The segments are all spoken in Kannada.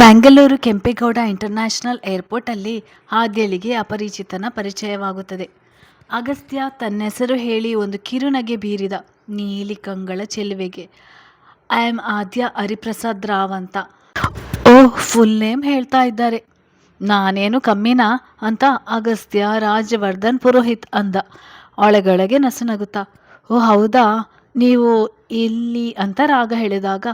ಬೆಂಗಳೂರು ಕೆಂಪೇಗೌಡ ಇಂಟರ್ನ್ಯಾಷನಲ್ ಏರ್ಪೋರ್ಟಲ್ಲಿ ಆದ್ಯಳಿಗೆ ಅಪರಿಚಿತನ ಪರಿಚಯವಾಗುತ್ತದೆ. ಅಗಸ್ತ್ಯ ತನ್ನೆಸರು ಹೇಳಿ ಒಂದು ಕಿರುನಗೆ ಬೀರಿದ ನೀಲಿ ಕಂಗಳ ಚೆಲುವೆಗೆ, ಐ ಆಮ್ ಆದ್ಯ ಹರಿಪ್ರಸಾದ್ ರಾವ್ ಅಂತ. ಓಹ್, ಫುಲ್ ನೇಮ್ ಹೇಳ್ತಾ ಇದ್ದಾರೆ. ನಾನೇನು ಕಮ್ಮಿನಾ ಅಂತ ಅಗಸ್ತ್ಯ ರಾಜವರ್ಧನ್ ಪುರೋಹಿತ್ ಅಂದ. ಒಳಗೊಳಗೆ ನಸುನಗುತ್ತಾ ಓ ಹೌದಾ? ನೀವು ಇಲ್ಲಿ ಅಂತ ರಾಗ ಹೇಳಿದಾಗ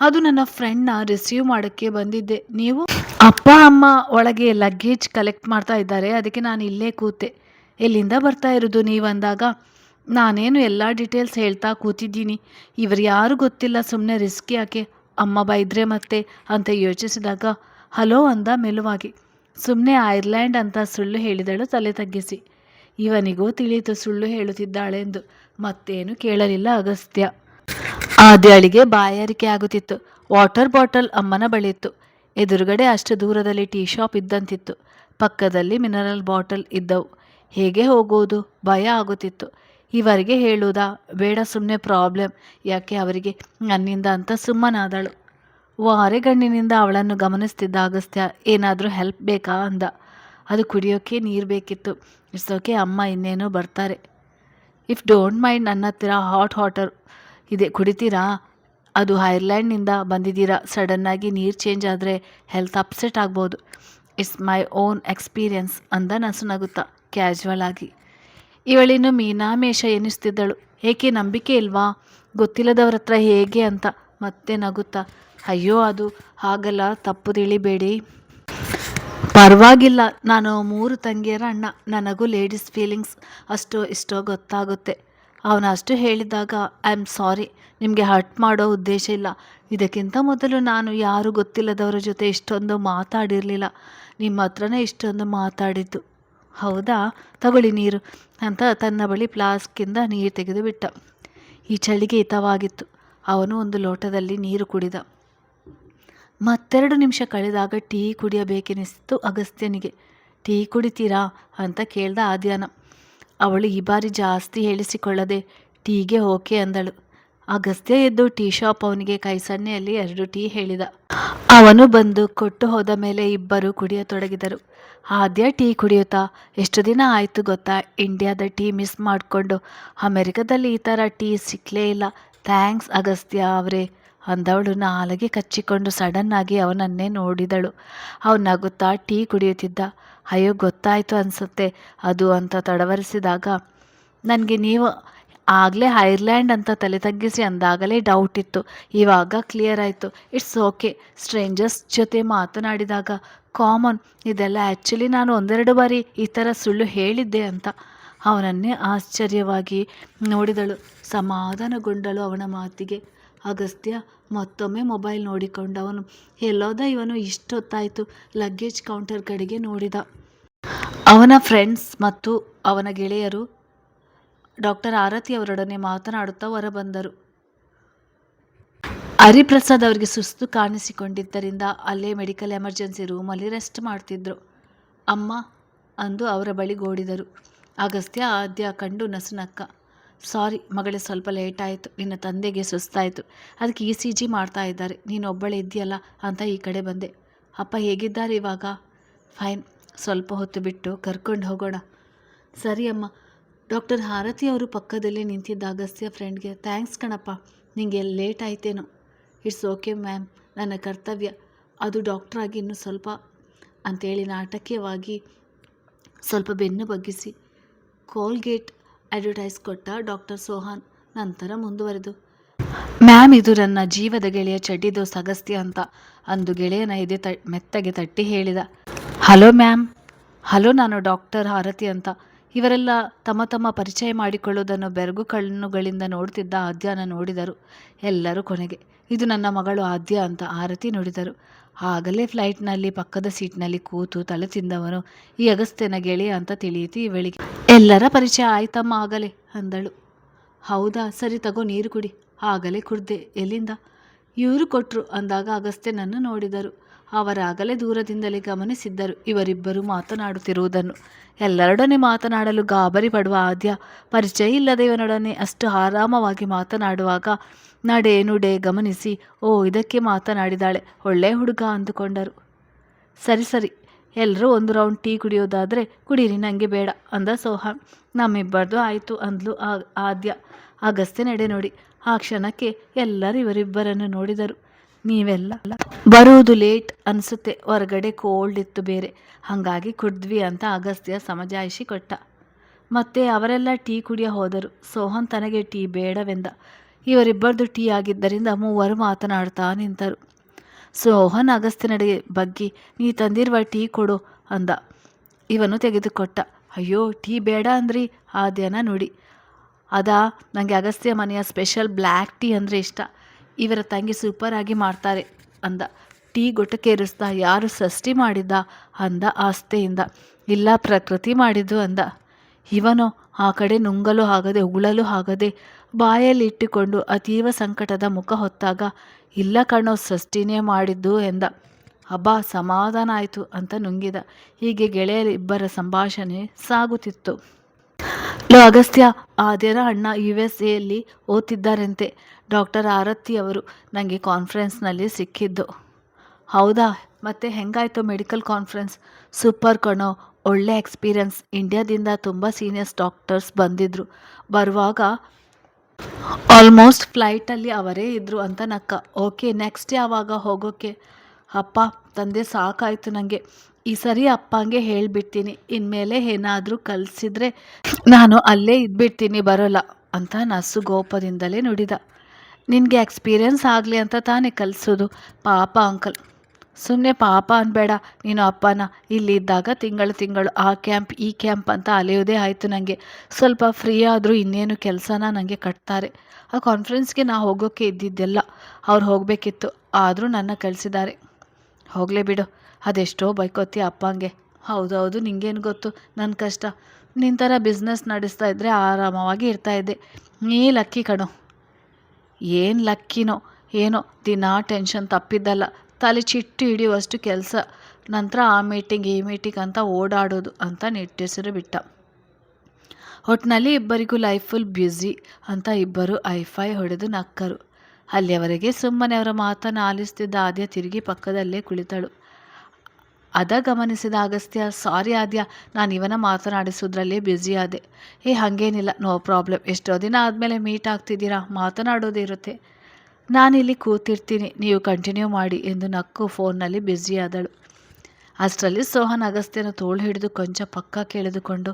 ಅದು ನನ್ನ ಫ್ರೆಂಡ್ನ ರಿಸೀವ್ ಮಾಡೋಕ್ಕೆ ಬಂದಿದ್ದೆ. ನೀವು? ಅಪ್ಪ, ಅಮ್ಮ ಒಳಗೆ ಲಗೇಜ್ ಕಲೆಕ್ಟ್ ಮಾಡ್ತಾ ಇದ್ದಾರೆ. ಅದಕ್ಕೆ ನಾನು ಇಲ್ಲೇ ಕೂತೆ. ಎಲ್ಲಿಂದ ಬರ್ತಾ ಇರೋದು ನೀವು ಅಂದಾಗ ನಾನೇನು ಎಲ್ಲ ಡೀಟೇಲ್ಸ್ ಹೇಳ್ತಾ ಕೂತಿದ್ದೀನಿ. ಇವರು ಯಾರು ಗೊತ್ತಿಲ್ಲ ಸುಮ್ಮನೆ ರಿಸ್ಕ್ ಯಾಕೆ? ಅಮ್ಮ ಬೈದ್ರೆ ಮತ್ತೆ? ಅಂತ ಯೋಚಿಸಿದಾಗ, ಹಲೋ ಅಂದ ಮೆಲುವಾಗಿ. ಸುಮ್ಮನೆ ಐರ್ಲ್ಯಾಂಡ್ ಅಂತ ಸುಳ್ಳು ಹೇಳಿದಳು ತಲೆ ತಗ್ಗಿಸಿ. ಇವನಿಗೂ ತಿಳಿಯಿತು ಸುಳ್ಳು ಹೇಳುತ್ತಿದ್ದಾಳೆಂದು. ಮತ್ತೇನು ಕೇಳಲಿಲ್ಲ ಅಗಸ್ತ್ಯ. ಆದ್ಯಾಳಿಗೆ ಬಾಯಾರಿಕೆ ಆಗುತ್ತಿತ್ತು. ವಾಟರ್ ಬಾಟಲ್ ಅಮ್ಮನ ಬಳಿ ಇತ್ತು ಎದುರುಗಡೆ ಅಷ್ಟು ದೂರದಲ್ಲಿ ಟೀ ಶಾಪ್ ಇದ್ದಂತಿತ್ತು. ಪಕ್ಕದಲ್ಲಿ ಮಿನರಲ್ ಬಾಟಲ್ ಇದ್ದವು. ಹೇಗೆ ಹೋಗೋದು ಭಯ ಆಗುತ್ತಿತ್ತು. ಇವರಿಗೆ ಹೇಳುವುದಾ? ಬೇಡ ಸುಮ್ಮನೆ ಪ್ರಾಬ್ಲಮ್. ಯಾಕೆ ಅವರಿಗೆ ನನ್ನಿಂದ ಅಂತ ಸುಮ್ಮನಾದಳು. ವಾರೆಗಣ್ಣಿನಿಂದ ಅವಳನ್ನು ಗಮನಿಸ್ತಿದ್ದ ಅಗಸ್ತ್ಯ, ಏನಾದರೂ ಹೆಲ್ಪ್ ಬೇಕಾ ಅಂದ. ಅದು ಕುಡಿಯೋಕ್ಕೆ ನೀರು ಬೇಕಿತ್ತು. ಇಟ್ಸ್ ಓಕೆ ಅಮ್ಮ ಇನ್ನೇನೋ ಬರ್ತಾರೆ. ಇಫ್ ಡೋಂಟ್ ಮೈಂಡ್ ನನ್ನ ಹತ್ತಿರ ಹಾಟ್ ವಾಟರ್. ಇದೆ, ಕುಡಿತೀರಾ? ಅದು ಐರ್ಲ್ಯಾಂಡ್ನಿಂದ ಬಂದಿದ್ದೀರಾ? ಸಡನ್ನಾಗಿ ನೀರು ಚೇಂಜ್ ಆದರೆ ಹೆಲ್ತ್ ಅಪ್ಸೆಟ್ ಆಗ್ಬೋದು. ಇಟ್ಸ್ ಮೈ ಓನ್ ಎಕ್ಸ್ಪೀರಿಯನ್ಸ್ ಅಂದ ನಸುನಗುತ್ತಾ ಕ್ಯಾಶುವಲ್ ಆಗಿ. ಇವಳಿನ್ನು ಮೀನಾಮೇಷ ಎನಿಸ್ತಿದ್ದಳು. ಏಕೆ ನಂಬಿಕೆ ಇಲ್ವಾ? ಗೊತ್ತಿಲ್ಲದವ್ರ ಹತ್ರ ಹೇಗೆ ಅಂತ ಮತ್ತೆ ನಗುತ್ತಾ, ಅಯ್ಯೋ ಅದು ಹಾಗಲ್ಲ, ತಪ್ಪು ತಿಳಿಬೇಡಿ. ಪರವಾಗಿಲ್ಲ, ನಾನು ಮೂರು ತಂಗಿಯರ ಅಣ್ಣ. ನನಗೂ ಲೇಡೀಸ್ ಫೀಲಿಂಗ್ಸ್ ಅಷ್ಟೋ ಇಷ್ಟೋ ಗೊತ್ತಾಗುತ್ತೆ. ಅವನು ಅಷ್ಟು ಹೇಳಿದಾಗ ಐ ಆಮ್ ಸಾರಿ ನಿಮಗೆ ಹರ್ಟ್ ಮಾಡೋ ಉದ್ದೇಶ ಇಲ್ಲ. ಇದಕ್ಕಿಂತ ಮೊದಲು ನಾನು ಯಾರು ಗೊತ್ತಿಲ್ಲದವರ ಜೊತೆ ಇಷ್ಟೊಂದು ಮಾತಾಡಿರಲಿಲ್ಲ. ನಿಮ್ಮ ಹತ್ರನೇ ಇಷ್ಟೊಂದು ಮಾತಾಡಿದ್ದು. ಹೌದಾ? ತಗೊಳ್ಳಿ ನೀರು. ಅಂತ ತನ್ನ ಬಳಿ ಫ್ಲಾಸ್ಕಿಂದ ನೀರು ತೆಗೆದು ಬಿಟ್ಟ ಈ ಚಳಿಗೆ ಹಿತವಾಗಿತ್ತು. ಅವನು ಒಂದು ಲೋಟದಲ್ಲಿ ನೀರು ಕುಡಿದ. ಮತ್ತೆರಡು ನಿಮಿಷ ಕಳೆದಾಗ ಟೀ ಕುಡಿಯಬೇಕೆನಿಸಿತು ಅಗಸ್ತ್ಯನಿಗೆ. ಟೀ ಕುಡಿತೀರಾ? ಅಂತ ಕೇಳ್ದ ಆದ್ಯಾನ. ಅವಳು ಈ ಬಾರಿ ಜಾಸ್ತಿ ಹೇಳಿಸಿಕೊಳ್ಳದೆ, ಟೀಗೆ ಓಕೆ ಅಂದಳು. ಅಗಸ್ತ್ಯ ಎದ್ದು ಟೀ ಶಾಪ್ ಅವನಿಗೆ ಕೈ ಸನ್ನೆಯಲ್ಲಿ ಎರಡು ಟೀ ಹೇಳಿದ. ಅವನು ಬಂದು ಕೊಟ್ಟು ಹೋದ ಮೇಲೆ ಇಬ್ಬರು ಕುಡಿಯತೊಡಗಿದರು. ಆದ್ಯ ಟೀ ಕುಡಿಯುತ್ತಾ? ಎಷ್ಟು ದಿನ ಆಯಿತು ಗೊತ್ತಾ? ಇಂಡಿಯಾದ ಟೀ ಮಿಸ್ ಮಾಡಿಕೊಂಡು, ಅಮೆರಿಕದಲ್ಲಿ ಈ ಥರ ಟೀ ಸಿಕ್ಕಲೇ ಇಲ್ಲ. ಥ್ಯಾಂಕ್ಸ್ ಅಗಸ್ತ್ಯ ಅವರೇ. ಅಂದವಳು ನಾಲಗೆ ಕಚ್ಚಿಕೊಂಡು ಸಡನ್ನಾಗಿ ಅವನನ್ನೇ ನೋಡಿದಳು. ಅವನು ನಗುತ್ತಾ ಟೀ ಕುಡಿಯುತ್ತಿದ್ದ. ಅಯ್ಯೋ, ಗೊತ್ತಾಯಿತು ಅನಿಸುತ್ತೆ ಅದು ಅಂತ ತಡವರಿಸಿದಾಗ. ನನಗೆ ನೀವು ಆಗಲೇ ಐರ್ಲ್ಯಾಂಡ್ ಅಂತ ತಲೆ ತಗ್ಗಿಸಿ ಅಂದಾಗಲೇ ಡೌಟ್ ಇತ್ತು. ಇವಾಗ ಕ್ಲಿಯರ್ ಆಯಿತು. ಇಟ್ಸ್ ಓಕೆ ಸ್ಟ್ರೇಂಜರ್ಸ್ ಜೊತೆ ಮಾತನಾಡಿದಾಗ ಕಾಮನ್ ಇದೆಲ್ಲ ಆ್ಯಕ್ಚುಲಿ ನಾನು ಒಂದೆರಡು ಬಾರಿ ಈ ಥರ ಸುಳ್ಳು ಹೇಳಿದ್ದೆ ಅಂತ ಅವನನ್ನೇ ಆಶ್ಚರ್ಯವಾಗಿ ನೋಡಿದಳು. ಸಮಾಧಾನಗೊಂಡಳು ಅವನ ಮಾತಿಗೆ. ಅಗಸ್ತ್ಯ ಮತ್ತೊಮ್ಮೆ ಮೊಬೈಲ್ ನೋಡಿಕೊಂಡವನು ಎಲ್ಲೋದ ಇವನು ಇಷ್ಟೊತ್ತಾಯಿತು. ಲಗೇಜ್ ಕೌಂಟರ್ ಕಡೆಗೆ ನೋಡಿದ. ಅವನ ಫ್ರೆಂಡ್ಸ್ ಮತ್ತು ಅವನ ಗೆಳೆಯರು ಡಾಕ್ಟರ್ ಆರತಿ ಅವರೊಡನೆ ಮಾತನಾಡುತ್ತಾ ಹೊರಬಂದರು. ಹರಿಪ್ರಸಾದ್ ಅವರಿಗೆ ಸುಸ್ತು ಕಾಣಿಸಿಕೊಂಡಿದ್ದರಿಂದ ಅಲ್ಲೇ ಮೆಡಿಕಲ್ ಎಮರ್ಜೆನ್ಸಿ ರೂಮಲ್ಲಿ ರೆಸ್ಟ್ ಮಾಡ್ತಿದ್ರು. ಅಮ್ಮ ಅಂದು ಅವರ ಬಳಿ ಗೋಡಿದರು ಅಗಸ್ತ್ಯ ಆದ್ಯ ಕಂಡು ನಸುನಕ್ಕ ಸಾರಿ, ಮಗಳೇ, ಸ್ವಲ್ಪ ಲೇಟ್ ಆಯಿತು. ನಿನ್ನ ತಂದೆಗೆ ಸುಸ್ತಾಯಿತು. ಅದಕ್ಕೆ ಇ ಸಿ ಜಿ ಮಾಡ್ತಾ ಇದ್ದಾರೆ. ನೀನು ಒಬ್ಬಳೇ ಇದೆಯಲ್ಲ ಅಂತ ಈ ಕಡೆ ಬಂದೆ. ಅಪ್ಪ ಹೇಗಿದ್ದಾರೆ ಇವಾಗ? ಫೈನ್ ಸ್ವಲ್ಪ ಹೊತ್ತು ಬಿಟ್ಟು ಕರ್ಕೊಂಡು ಹೋಗೋಣ. ಸರಿ ಅಮ್ಮ. ಡಾಕ್ಟರ್ ಹಾರತಿ ಅವರು ಪಕ್ಕದಲ್ಲೇ ನಿಂತಿದ್ದ ಅಗಸ್ತ್ಯ ಫ್ರೆಂಡ್ಗೆ ಥ್ಯಾಂಕ್ಸ್ ಕಣಪ್ಪ. ನಿಂಗೆ ಲೇಟ್ ಆಯ್ತೇನೋ? ಇಟ್ಸ್ ಓಕೆ ಮ್ಯಾಮ್ ನನ್ನ ಕರ್ತವ್ಯ. ಅದು ಡಾಕ್ಟ್ರಾಗಿ ಇನ್ನೂ ಸ್ವಲ್ಪ, ಅಂತೇಳಿ ನಾಟಕೀಯವಾಗಿ ಸ್ವಲ್ಪ ಬೆನ್ನು ಬಗ್ಗಿಸಿ. ಕೋಲ್ಗೇಟ್ ಅಡ್ವರ್ಟೈಸ್ ಕೊಟ್ಟ ಡಾಕ್ಟರ್ ಸೋಹಾನ್ ನಂತರ ಮುಂದುವರೆದು. ಮ್ಯಾಮ್, ಇದು ನನ್ನ ಜೀವದ ಗೆಳೆಯ ಚಡ್ಡಿದು ಸಗಸ್ತಿ ಅಂತ ಅಂದು ಗೆಳೆಯನ ಎದೆ ತ, ಮೆತ್ತಗೆ ತಟ್ಟಿ ಹೇಳಿದ. ಹಲೋ ಮ್ಯಾಮ್, ಹಲೋ ನಾನು ಡಾಕ್ಟರ್ ಹಾರತಿ ಅಂತ. ಇವರೆಲ್ಲ ತಮ್ಮ ತಮ್ಮ ಪರಿಚಯ ಮಾಡಿಕೊಳ್ಳುವುದನ್ನು ಬೆರಗು ಕಣ್ಣುಗಳಿಂದ ನೋಡುತ್ತಿದ್ದ ಆದ್ಯನ ನೋಡಿದರು. ಎಲ್ಲರೂ ಕೊನೆಗೆ, ಇದು ನನ್ನ ಮಗಳು ಆದ್ಯ ಅಂತ ಆರತಿ ನೋಡಿದರು. ಆಗಲೇ ಫ್ಲೈಟ್ನಲ್ಲಿ ಪಕ್ಕದ ಸೀಟ್ನಲ್ಲಿ ಕೂತು ತಲೆ ತಿಂದವನು, ಈ ಅಗಸ್ತ್ಯನ ಗೆಳೆಯ ಅಂತ ತಿಳಿಯಿತು ಇವಳಿಗೆ? ಎಲ್ಲರ ಪರಿಚಯ ಆಯ್ತಮ್ಮ ಆಗಲೇ, ಅಂದಳು. ಹೌದಾ, ಸರಿ ತಗೋ ನೀರು ಕುಡಿ, ಆಗಲೇ ಕುಡ್ದೆ, ಎಲ್ಲಿಂದ? ಇವರು ಕೊಟ್ಟರು ಅಂದಾಗ ಅಗಸ್ತ್ಯನನ್ನು ನೋಡಿದರು. ಅವರಾಗಲೇ ದೂರದಿಂದಲೇ ಗಮನಿಸಿದ್ದರು, ಇವರಿಬ್ಬರು ಮಾತನಾಡುತ್ತಿರುವುದನ್ನು. ಎಲ್ಲರೊಡನೆ ಮಾತನಾಡಲು ಗಾಬರಿ ಪಡುವ ಆದ್ಯ ಪರಿಚಯ ಇಲ್ಲದ ಇವನೊಡನೆ ಅಷ್ಟು ಆರಾಮವಾಗಿ ಮಾತನಾಡುವಾಗ ನಡೆ ಗಮನಿಸಿ, ಓ, ಇದಕ್ಕೆ ಮಾತನಾಡಿದಾಳೆ. ಒಳ್ಳೆ ಹುಡುಗ ಅಂದುಕೊಂಡರು. ಸರಿ ಸರಿ ಎಲ್ಲರೂ ಒಂದು ರೌಂಡ್ ಟೀ ಕುಡಿಯೋದಾದರೆ ಕುಡೀರಿ ನನಗೆ ಬೇಡ, ಅಂದ ಸೋಹಾನ್ ನಮ್ಮಿಬ್ಬರದು ಆಯಿತು ಅಂದ್ಲು ಆದ್ಯ. ಅಗಸ್ತ್ಯ ನಡೆ ನೋಡಿ. ಆ ಕ್ಷಣಕ್ಕೆ ಎಲ್ಲರೂ ಇವರಿಬ್ಬರನ್ನು ನೋಡಿದರು. ನೀವೆಲ್ಲ ಬರುವುದು ಲೇಟ್ ಅನಿಸುತ್ತೆ, ಹೊರಗಡೆ ಕೋಲ್ಡ್ ಇತ್ತು ಬೇರೆ. ಹಾಗಾಗಿ ಕುಡಿದ್ವಿ ಅಂತ ಅಗಸ್ತ್ಯ ಸಮಜಾಯಿಷಿ ಕೊಟ್ಟ. ಮತ್ತೆ ಅವರೆಲ್ಲ ಟೀ ಕುಡಿಯ ಹೋದರು. ಸೋಹನ್ ತನಗೆ ಟೀ ಬೇಡವೆಂದ. ಇವರಿಬ್ಬರದು ಟೀ ಆಗಿದ್ದರಿಂದ ಮೂವರು ಮಾತನಾಡ್ತಾ ನಿಂತರು. ಸೋಹನ್ ಅಗಸ್ತ್ಯನಡೆಗೆ ಬಗ್ಗಿ, ನೀ ತಂದಿರುವ ಟೀ ಕೊಡು ಅಂದ. ಇವನು ತೆಗೆದುಕೊಟ್ಟ. ಅಯ್ಯೋ, ಟೀ ಬೇಡ ಅಂದ್ರಿ, ಆ ದಿನ ನುಡಿ. ಅದಾ ನನಗೆ ಅಗಸ್ತ್ಯ ಮನೆಯ ಸ್ಪೆಷಲ್ ಬ್ಲ್ಯಾಕ್ ಟೀ ಅಂದರೆ ಇಷ್ಟ. ಇವರ ತಂಗಿ ಸೂಪರ್ ಆಗಿ ಮಾಡ್ತಾರೆ ಅಂದ. ಟೀ ಗುಟಕೇರಿಸ್ತಾ ಯಾರು ಸೃಷ್ಟಿ ಮಾಡಿದ್ದ? ಅಂದ ಆಸ್ತೆಯಿಂದ. ಇಲ್ಲ, ಪ್ರಕೃತಿ ಮಾಡಿದ್ದು ಅಂದ. ಇವನು, ಆ ಕಡೆ ನುಂಗಲು ಆಗದೆ, ಉಗುಳಲು ಆಗದೆ ಬಾಯಲ್ಲಿ ಇಟ್ಟುಕೊಂಡು ಅತೀವ ಸಂಕಟದ ಮುಖ ಹೊತ್ತಾಗ, ಇಲ್ಲ ಕಣೋ, ಸೃಷ್ಟಿನೇ ಮಾಡಿದ್ದು ಎಂದ. ಅಬ್ಬಾ, ಸಮಾಧಾನ ಆಯಿತು ಅಂತ ನುಂಗಿದ. ಹೀಗೆ ಗೆಳೆಯರಿಬ್ಬರ ಸಂಭಾಷಣೆ ಸಾಗುತ್ತಿತ್ತು. ಲೋ, ಅಗಸ್ತ್ಯ ಆದ್ಯರ ಅಣ್ಣ ಯು ಎಸ್ ಎಯಲ್ಲಿ ಓದ್ತಿದ್ದಾರಂತೆ. ಡಾಕ್ಟರ್ ಆರತಿ ಅವರು ನನಗೆ ಕಾನ್ಫರೆನ್ಸ್ನಲ್ಲಿ ಸಿಕ್ಕಿದ್ದು. ಹೌದಾ? ಮತ್ತೆ ಹೆಂಗಾಯ್ತು ಮೆಡಿಕಲ್ ಕಾನ್ಫರೆನ್ಸ್? ಸೂಪರ್ ಕಣೋ, ಒಳ್ಳೆ ಎಕ್ಸ್ಪೀರಿಯನ್ಸ್. ಇಂಡಿಯಾದಿಂದ ತುಂಬ ಸೀನಿಯರ್ಸ್ ಡಾಕ್ಟರ್ಸ್ ಬಂದಿದ್ದರು ಬರುವಾಗ ಆಲ್ಮೋಸ್ಟ್ ಫ್ಲೈಟಲ್ಲಿ ಅವರೇ ಇದ್ದರು ಅಂತ ನಕ್ಕ. ಓಕೆ ನೆಕ್ಸ್ಟ್ ಯಾವಾಗ ಹೋಗೋಕೆ? ಅಪ್ಪ, ತಂದೆ ಸಾಕಾಯಿತು ನನಗೆ ಈ ಸರಿ ಅಪ್ಪಂಗೆ ಹೇಳಿಬಿಡ್ತೀನಿ. ಇನ್ಮೇಲೆ ಏನಾದರೂ ಕಲಿಸಿದ್ರೆ ನಾನು ಅಲ್ಲೇ ಇದ್ಬಿಡ್ತೀನಿ, ಬರೋಲ್ಲ ಅಂತ ನಸು ಗೋಪದಿಂದಲೇ ನುಡಿದ. ನಿನಗೆ ಎಕ್ಸ್ಪೀರಿಯನ್ಸ್ ಆಗಲಿ ಅಂತ ತಾನೇ ಕಲಿಸೋದು. ಪಾಪ ಅಂಕಲ್ ಸುಮ್ಮನೆ ಪಾಪ ಅನ್ಬೇಡ, ನೀನು ಅಪ್ಪನ ಇಲ್ಲಿದ್ದಾಗ ತಿಂಗಳು ತಿಂಗಳು ಆ ಕ್ಯಾಂಪ್, ಈ ಕ್ಯಾಂಪ್ ಅಂತ ಅಲೆಯೋದೇ ಆಯಿತು ನನಗೆ ಸ್ವಲ್ಪ ಫ್ರೀ ಆದರೂ ಇನ್ನೇನು ಕೆಲಸನ ನನಗೆ ಕಟ್ತಾರೆ. ಆ ಕಾನ್ಫರೆನ್ಸ್ಗೆ ನಾ ಹೋಗೋಕ್ಕೆ ಇದ್ದಿದ್ದೆಲ್ಲ, ಅವ್ರು ಹೋಗಬೇಕಿತ್ತು, ಆದರೂ ನನ್ನ ಕಳಿಸಿದ್ದಾರೆ. ಹೋಗಲೇ ಬಿಡು, ಅದೆಷ್ಟೋ ಬೈಕೋತಿ ಅಪ್ಪಂಗೆ. ಹೌದೌದು ನಿಂಗೇನು ಗೊತ್ತು ನನ್ನ ಕಷ್ಟ. ನಿನ್ನ ಥರ ಬಿಸ್ನೆಸ್ ನಡೆಸ್ತಾ ಇದ್ದರೆ ಆರಾಮವಾಗಿ ಇರ್ತಾಯಿದ್ದೆ ನೀ ಲಕ್ಕಿ ಕಣೋ. ಏನು ಲಕ್ಕಿನೋ, ಏನೋ, ದಿನಾ ಟೆನ್ಷನ್ ತಪ್ಪಿದ್ದಲ್ಲ. ತಲೆ ಚಿಟ್ಟು ಹಿಡಿಯುವಷ್ಟು ಕೆಲಸ. ನಂತರ ಆ ಮೀಟಿಂಗ್ ಈ ಮೀಟಿಂಗ್ ಅಂತ ಓಡಾಡೋದು ಅಂತ ನಿಟ್ಟೆಸರು ಬಿಟ್ಟ. ಒಟ್ಟಿನಲ್ಲಿ ಇಬ್ಬರಿಗೂ ಲೈಫ್ ಫುಲ್ ಬ್ಯುಸಿ ಅಂತ ಇಬ್ಬರು ಐಫೈ ಹೊಡೆದು ನಕ್ಕರು. ಅಲ್ಲಿಯವರೆಗೆ ಸುಮ್ಮನೆ ಅವರ ಮಾತನ್ನು ಆಲಿಸ್ತಿದ್ದ ಆದ್ಯ ತಿರುಗಿ ಪಕ್ಕದಲ್ಲೇ ಕುಳಿತಳು. ಅದ ಗಮನಿಸಿದ ಅಗಸ್ತ್ಯ ಸಾರಿ ಆದ್ಯ, ನಾನು ಇವನ ಮಾತನಾಡಿಸೋದ್ರಲ್ಲೇ ಬ್ಯುಸಿ ಆದೆ. ಏ, ಹಾಗೇನಿಲ್ಲ ನೋ ಪ್ರಾಬ್ಲಮ್ ಎಷ್ಟೋ ದಿನ ಆದಮೇಲೆ ಮೀಟ್ ಆಗ್ತಿದ್ದೀರಾ? ಮಾತನಾಡೋದೇ ಇರುತ್ತೆ. ನಾನಿಲ್ಲಿ ಕೂತಿರ್ತೀನಿ, ನೀವು ಕಂಟಿನ್ಯೂ ಮಾಡಿ ಎಂದು ನಕ್ಕು ಫೋನ್ನಲ್ಲಿ ಬ್ಯುಸಿಯಾದಳು ಅಷ್ಟರಲ್ಲಿ ಸೋಹನ್ ಅಗಸ್ತ್ಯನ ತೋಳು ಹಿಡಿದು ಕೊಂಚ ಪಕ್ಕ ಕೇಳಿದುಕೊಂಡು,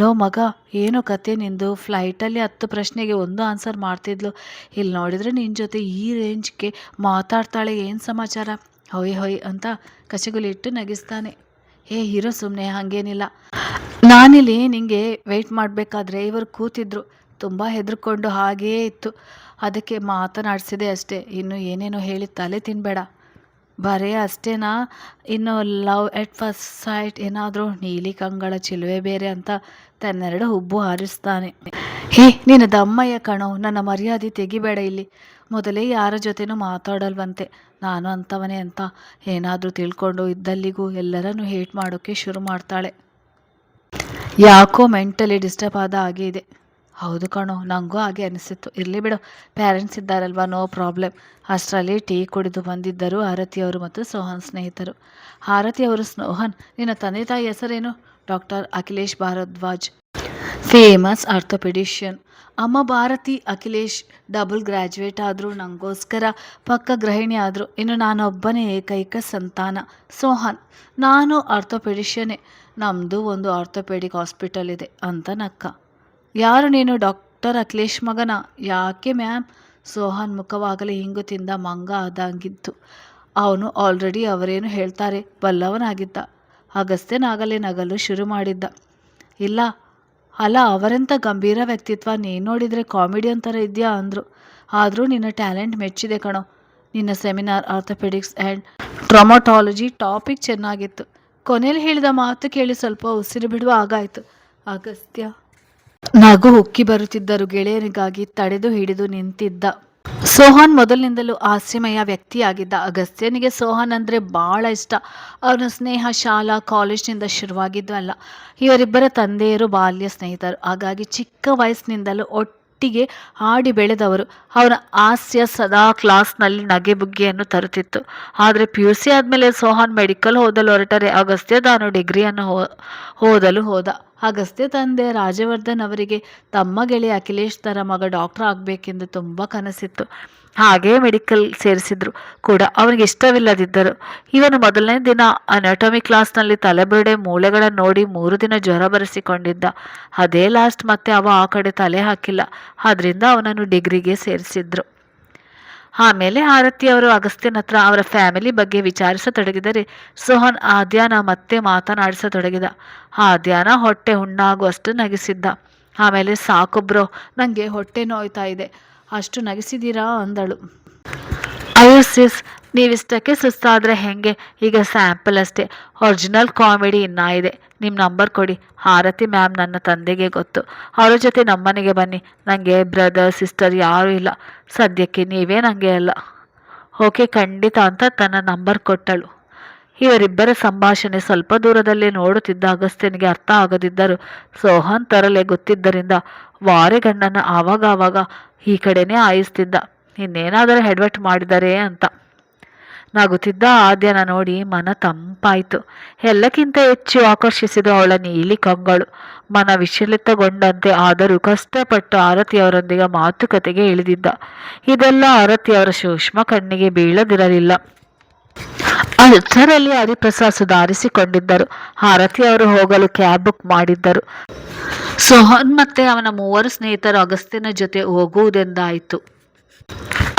ಲೋ ಮಗ, ಏನು ಕತೆ ನಿಂದು? ಫ್ಲೈಟಲ್ಲಿ ಹತ್ತು ಪ್ರಶ್ನೆಗೆ ಒಂದು ಆನ್ಸರ್ ಮಾಡ್ತಿದ್ಲು. ಇಲ್ಲಿ ನೋಡಿದರೆ ನಿನ್ನ ಜೊತೆ ಈ ರೇಂಜ್ಗೆ ಮಾತಾಡ್ತಾಳೆ, ಏನು ಸಮಾಚಾರ? ಹೊಯ್ ಹೊಯ್ ಅಂತ ಕಚಗುಲಿಟ್ಟು ನಗಿಸ್ತಾನೆ. ಏ ಹೀರೋ ಸುಮ್ಮನೆ ಹಾಗೇನಿಲ್ಲ. ನಾನಿಲ್ಲಿ ನಿಂಗೆ ವೆಯ್ಟ್ ಮಾಡಬೇಕಾದ್ರೆ ಇವರು ಕೂತಿದ್ರು. ತುಂಬ ಹೆದರ್ಕೊಂಡು ಹಾಗೇ ಇತ್ತು. ಅದಕ್ಕೆ ಮಾತನಾಡಿಸಿದೆ ಅಷ್ಟೇ. ಇನ್ನು ಏನೇನೋ ಹೇಳಿ ತಲೆ ತಿನ್ನಬೇಡ ಬರೇ ಅಷ್ಟೇನಾ? ಇನ್ನು ಲವ್ ಎಟ್ ಫಸ್ಟ್ ಸೈಟ್ ಏನಾದರೂ ನೀಲಿ ಕಂಗಳ ಚಿಲುವೆ ಬೇರೆ ಅಂತ ತನ್ನೆರಡು ಹುಬ್ಬು ಹಾರಿಸ್ತಾನೆ. ಹೇ ನಿನ್ನ ದಮ್ಮಯ್ಯ ಕಣೋ, ನನ್ನ ಮರ್ಯಾದೆ ತೆಗಿಬೇಡ ಇಲ್ಲಿ. ಮೊದಲೇ ಯಾರ ಜೊತೆನೂ ಮಾತಾಡಲ್ವಂತೆ. ನಾನು ಅಂಥವನೇ ಅಂತ ಏನಾದರೂ ತಿಳ್ಕೊಂಡು ಇದ್ದಲ್ಲಿಗೂ ಎಲ್ಲರನ್ನೂ ಹೇಟ್ ಮಾಡೋಕ್ಕೆ ಶುರು ಮಾಡ್ತಾಳೆ. ಯಾಕೋ ಮೆಂಟಲಿ ಡಿಸ್ಟರ್ಬ್ ಆದ ಹಾಗೆ ಇದೆ. ಹೌದು ಕಣೋ ನನಗೂ ಹಾಗೆ ಅನಿಸಿತ್ತು. ಇರಲಿ ಬಿಡು ಪ್ಯಾರೆಂಟ್ಸ್ ಇದ್ದಾರಲ್ವ ನೋ ಪ್ರಾಬ್ಲಮ್ ಅಷ್ಟರಲ್ಲಿ ಟೀ ಕುಡಿದು ಬಂದಿದ್ದರು ಆರತಿಯವರು ಮತ್ತು ಸೋಹನ್ ಸ್ನೇಹಿತರು. ಆರತಿಯವರು ಸೋಹನ್, ನಿನ್ನ ತಂದೆ ತಾಯಿ ಹೆಸರೇನು? Doctor Akhilesh Bharadwaj. Famous orthopaedician ಅಮ್ಮ ಭಾರತಿ, ಅಖಿಲೇಶ್ ಡಬಲ್ ಗ್ರ್ಯಾಜುಯೇಟ್ ಆದರು ನನಗೋಸ್ಕರ ಪಕ್ಕ ಗೃಹಿಣಿ ಆದರು. ಇನ್ನು ನಾನೊಬ್ಬನೇ ಏಕೈಕ ಸಂತಾನ. ಸೋಹನ್, ನಾನು ಆರ್ಥೋಪೆಡಿಷಿಯನೇ ನಮ್ಮದು ಒಂದು ಆರ್ಥೋಪೆಡಿಕ್ ಹಾಸ್ಪಿಟಲ್ ಇದೆ, ಅಂತ ನಕ್ಕ. ಯಾರು ನೀನು? ಡಾಕ್ಟರ್ ಅಖಿಲೇಶ್ ಮಗನ? ಯಾಕೆ ಮ್ಯಾಮ್? ಸೋಹನ್ ಮುಖವಾಗಲೇ ಹಿಂಗು ತಿಂದ ಮಂಗ ಆದಂಗಿತ್ತು. ಅವನು ಆಲ್ರೆಡಿ ಅವರೇನು ಹೇಳ್ತಾರೆ ಬಲ್ಲವನಾಗಿದ್ದ. ಅಗಸ್ತ್ಯನಾಗಲೇ ನಗಲು ಶುರು ಮಾಡಿದ್ದ. ಇಲ್ಲ, ಅಲ್ಲ ಅವರೆಂಥ ಗಂಭೀರ ವ್ಯಕ್ತಿತ್ವ? ನೀನು ನೋಡಿದರೆ ಕಾಮಿಡಿಯನ್ ಥರ ಇದೆಯಾ ಅಂದರು. ಆದರೂ ನಿನ್ನ ಟ್ಯಾಲೆಂಟ್ ಮೆಚ್ಚಿದೆ ಕಣೋ. ನಿನ್ನ seminar orthopaedics and traumatology topic ಚೆನ್ನಾಗಿತ್ತು. ಕೊನೆಯಲ್ಲಿ ಹೇಳಿದ ಮಾತು ಕೇಳಿ ಸ್ವಲ್ಪ ಉಸಿರು ಬಿಡುವ ಆಗಾಯಿತು ಅಗಸ್ತ್ಯ ನಗು ಉಕ್ಕಿ ಬರುತ್ತಿದ್ದರು ಗೆಳೆಯರಿಗಾಗಿ ತಡೆದು ಹಿಡಿದು ನಿಂತಿದ್ದ. ಸೋಹನ್ ಮೊದಲಿನಿಂದಲೂ ಹಾಸ್ಯಮಯ ವ್ಯಕ್ತಿಯಾಗಿದ್ದ. ಅಗಸ್ತ್ಯನಿಗೆ ಸೋಹನ್ ಅಂದರೆ ಭಾಳ ಇಷ್ಟ. ಅವನ ಸ್ನೇಹ ಶಾಲಾ, ಕಾಲೇಜ್ನಿಂದ ಶುರುವಾಗಿದ್ದು ಅಲ್ಲ. ಇವರಿಬ್ಬರ ತಂದೆಯರು ಬಾಲ್ಯ ಸ್ನೇಹಿತರು. ಹಾಗಾಗಿ ಚಿಕ್ಕ ವಯಸ್ಸಿನಿಂದಲೂ ಒಟ್ಟಿಗೆ ಆಡಿ ಬೆಳೆದವರು. ಅವನ ಹಾಸ್ಯ ಸದಾ ಕ್ಲಾಸ್ನಲ್ಲಿ ನಗೆ ಬುಗ್ಗೆಯನ್ನು ತರುತ್ತಿತ್ತು. ಆದರೆ ಪಿ ಯು ಸಿ ಆದಮೇಲೆ ಸೋಹಾನ್ ಮೆಡಿಕಲ್ ಓದಲು ಹೊರಟರೆ ಅಗಸ್ತ್ಯ ತಾನು ಡಿಗ್ರಿಯನ್ನು ಓದಲು ಹೋದ. ಅಗಸ್ತ್ಯ ತಂದೆ ರಾಜವರ್ಧನ್ ಅವರಿಗೆ, ತಮ್ಮ ಗೆಳೆಯ ಅಖಿಲೇಶ್ ತರ ಮಗ ಡಾಕ್ಟರ್ ಆಗಬೇಕೆಂದು ತುಂಬ ಕನಸಿತ್ತು. ಹಾಗೇ ಮೆಡಿಕಲ್ ಸೇರಿಸಿದ್ರು ಕೂಡ. ಅವನಿಗೆ ಇಷ್ಟವಿಲ್ಲದಿದ್ದರು. ಇವನು ಮೊದಲನೇ ದಿನ ಅನಾಟಮಿ ಕ್ಲಾಸ್ನಲ್ಲಿ ತಲೆಬುರುಡೆ ಮೂಳೆಗಳನ್ನು ನೋಡಿ ಮೂರು ದಿನ ಜ್ವರ ಬರೆಸಿಕೊಂಡಿದ್ದ. ಅದೇ ಲಾಸ್ಟ್ ಮತ್ತೆ ಅವ ಆ ಕಡೆ ತಲೆ ಹಾಕಿಲ್ಲ. ಆದ್ರಿಂದ ಅವನನ್ನು ಡಿಗ್ರಿಗೆ ಸೇರಿಸಿದ್ರು. ಆಮೇಲೆ ಆರತಿ ಅವರು ಅಗಸ್ತ್ಯನ ಹತ್ರ ಅವರ ಫ್ಯಾಮಿಲಿ ಬಗ್ಗೆ ವಿಚಾರಿಸತೊಡಗಿದರೆ ಸೋಹನ್ ಆದ್ಯಾನ ಮತ್ತೆ ಮಾತನಾಡಿಸತೊಡಗಿದ. ಆದ್ಯಾನ ಹೊಟ್ಟೆ ಹುಣ್ಣಾಗುವಷ್ಟು ನಗಿಸಿದ್ದ. ಆಮೇಲೆ ಸಾಕು ಬ್ರೋ ನನಗೆ ಹೊಟ್ಟೆ ನೋಯ್ತಾ ಇದೆ. ಅಷ್ಟು ನಗಿಸಿದ್ದೀರಾ ಅಂದಳು. ಅಯ್ಯೋ ಸಿಸ್, ನೀವಿಷ್ಟಕ್ಕೆ ಸುಸ್ತಾದರೆ ಹೆಂಗೆ? ಈಗ ಸ್ಯಾಂಪಲ್ ಅಷ್ಟೇ. ಒರಿಜಿನಲ್ ಕಾಮಿಡಿ ಇನ್ನೂ ಇದೆ. ನಿಮ್ಮ ನಂಬರ್ ಕೊಡಿ. ಆರತಿ ಮ್ಯಾಮ್ ನನ್ನ ತಂದೆಗೆ ಗೊತ್ತು. ಅವರ ಜೊತೆ ನಮ್ಮನೆಗೆ ಬನ್ನಿ. ನನಗೆ ಬ್ರದರ್ ಸಿಸ್ಟರ್ ಯಾರೂ ಇಲ್ಲ. ಸದ್ಯಕ್ಕೆ ನೀವೇ ನನಗೆ ಅಲ್ಲ. ಓಕೆ, ಖಂಡಿತ ಅಂತ ತನ್ನ ನಂಬರ್ ಕೊಟ್ಟಳು. ಇವರಿಬ್ಬರ ಸಂಭಾಷಣೆ ಸ್ವಲ್ಪ ದೂರದಲ್ಲಿ ನೋಡುತ್ತಿದ್ದ ಅಗಸ್ತ್ಯನಿಗೆ ಅರ್ಥ ಆಗದಿದ್ದರೂ ಸೋಹನ್ ತರಲೆ ಗೊತ್ತಿದ್ದರಿಂದ ವಾರೆಗಣ್ಣನ ಆವಾಗ ಆವಾಗ ಈ ಕಡೆನೇ ಆಯಿಸ್ತಿದ್ದ. ಇನ್ನೇನಾದರೂ ಹೆಡ್ವಟ್ ಮಾಡಿದರೆ ಅಂತ. ನಗುತ್ತಿದ್ದ ಆದ್ಯನ ನೋಡಿ ಮನ ತಂಪಾಯಿತು. ಎಲ್ಲಕ್ಕಿಂತ ಹೆಚ್ಚು ಆಕರ್ಷಿಸಿದ ಅವಳ ನೀಲಿ ಕಂಗಳು. ಮನ ವಿಚಲಿತಗೊಂಡಂತೆ ಆದರೂ ಕಷ್ಟಪಟ್ಟು ಆರತಿಯವರೊಂದಿಗೆ ಮಾತುಕತೆಗೆ ಇಳಿದಿದ್ದ. ಇದೆಲ್ಲ ಆರತಿಯವರ ಸೂಕ್ಷ್ಮ ಕಣ್ಣಿಗೆ ಬೀಳದಿರಲಿಲ್ಲ. ಅದರಲ್ಲಿ ಹರಿಪ್ರಸಾದ್ ಸುಧಾರಿಸಿಕೊಂಡಿದ್ದರು ಅವರು ಹೋಗಲು ಕ್ಯಾಬ್ ಬುಕ್ ಮಾಡಿದ್ದರು. ಸೋಹನ್ ಮತ್ತೆ ಅವನ ಮೂವರು ಸ್ನೇಹಿತರು ಅಗಸ್ತ್ಯನ ಜೊತೆ ಹೋಗುವುದೆಂದಾಯಿತು.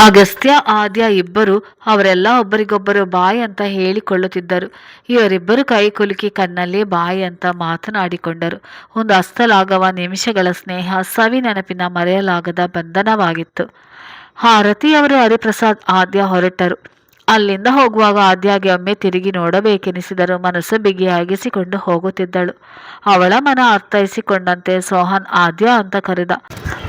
ಅಗಸ್ತ್ಯ, ಆದ್ಯ ಇಬ್ಬರು ಅವರೆಲ್ಲ ಒಬ್ಬರಿಗೊಬ್ಬರು ಬಾಯ್ ಅಂತ ಹೇಳಿಕೊಳ್ಳುತ್ತಿದ್ದರು. ಇವರಿಬ್ಬರು ಕೈ ಕುಲುಕಿ ಕಣ್ಣಲ್ಲಿ ಬಾಯ್ ಅಂತ ಮಾತನಾಡಿಕೊಂಡರು. ಒಂದು ಅಸ್ತಲಾಗವ ನಿಮಿಷಗಳ ಸ್ನೇಹ ಸವಿ ನೆನಪಿನ ಮರೆಯಲಾಗದ ಬಂಧನವಾಗಿತ್ತು. ಆರತಿ ಅವರು ಹರಿಪ್ರಸಾದ್, ಆದ್ಯ ಹೊರಟರು. ಅಲ್ಲಿಂದ ಹೋಗುವಾಗ ಆದ್ಯಾಗೆ ಒಮ್ಮೆ ತಿರುಗಿ ನೋಡಬೇಕೆನಿಸಿದರು ಮನಸ್ಸು ಬಿಗಿಯಾಗಿಸಿಕೊಂಡು ಹೋಗುತ್ತಿದ್ದಳು. ಅವಳ ಮನ ಅರ್ಥೈಸಿಕೊಂಡಂತೆ ಸೋಹನ್ ಆದ್ಯ ಅಂತ ಕರೆದ.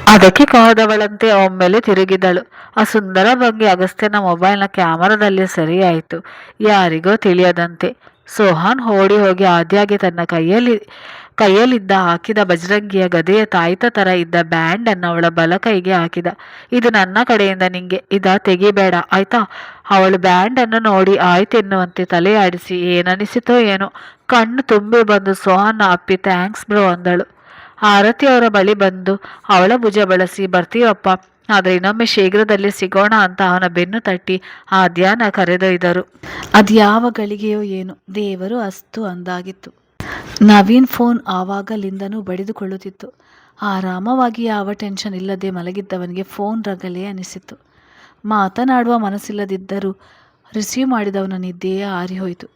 ಅದಕ್ಕೆ ಕಾದವಳಂತೆ ಒಮ್ಮೆಲೆ ತಿರುಗಿದಳು. ಆ ಸುಂದರ ಭಂಗಿ ಅಗಸ್ತ್ಯನ ಮೊಬೈಲ್ನ ಕ್ಯಾಮರಾದಲ್ಲಿ ಸರಿಯಾಯಿತು. ಯಾರಿಗೋ ತಿಳಿಯದಂತೆ ಸೋಹನ್ ಓಡಿ ಹೋಗಿ ಆದ್ಯಾಗೆ ತನ್ನ ಕೈಯಲ್ಲಿ, ಕೈಯಲ್ಲಿದ್ದ ಹಾಕಿದ ಬಜರಂಗಿಯ ಗದೆಯ ತಾಯ್ತ ತರ ಇದ್ದ ಬ್ಯಾಂಡ್ ಅನ್ನು ಅವಳ ಬಲ ಕೈಗೆ ಹಾಕಿದ. ಇದು ನನ್ನ ಕಡೆಯಿಂದ ನಿಂಗೆ, ಇದ ತೆಗಿಬೇಡ, ಆಯ್ತಾ? ಅವಳು ಬ್ಯಾಂಡ್ ಅನ್ನು ನೋಡಿ ಆಯ್ತೆನ್ನುವಂತೆ ತಲೆ ಆಡಿಸಿ, ಏನನಿಸಿತೋ ಏನೋ. ಕಣ್ಣು ತುಂಬಿ ಬಂದು ಸೋಹನ್ನ ಅಪ್ಪಿ ಥ್ಯಾಂಕ್ಸ್ ಬ್ರೋ ಅಂದಳು. ಆರತಿ ಅವರ ಬಳಿ ಬಂದು, ಅವಳ ಭುಜ ಬಳಸಿ ಬರ್ತೀವಪ್ಪ ಆದರೆ ಇನ್ನೊಮ್ಮೆ ಶೀಘ್ರದಲ್ಲಿ ಸಿಗೋಣ ಅಂತ ಅವನ ಬೆನ್ನು ತಟ್ಟಿ ಆ ಧ್ಯಾನ ಕರೆದೊಯ್ದರು. ಅದ್ಯಾವ ಗಳಿಗೆಯೋ ಏನು, ದೇವರು ಅಸ್ತು ಅಂದಾಗಿತ್ತು. ನವೀನ್ ಫೋನ್ ಆವಾಗಲಿಂದನೂ ಬಡಿದುಕೊಳ್ಳುತ್ತಿತ್ತು. ಆರಾಮವಾಗಿ ಯಾವ ಟೆನ್ಷನ್ ಇಲ್ಲದೆ ಮಲಗಿದ್ದವನಿಗೆ ಫೋನ್ ರಗಲೇ ಅನಿಸಿತು ಮಾತನಾಡುವ ಮನಸ್ಸಿಲ್ಲದಿದ್ದರೂ ರಿಸೀವ್ ಮಾಡಿದವನ ನಿದ್ದೆಯೇ ಆರಿಹೋಯಿತು.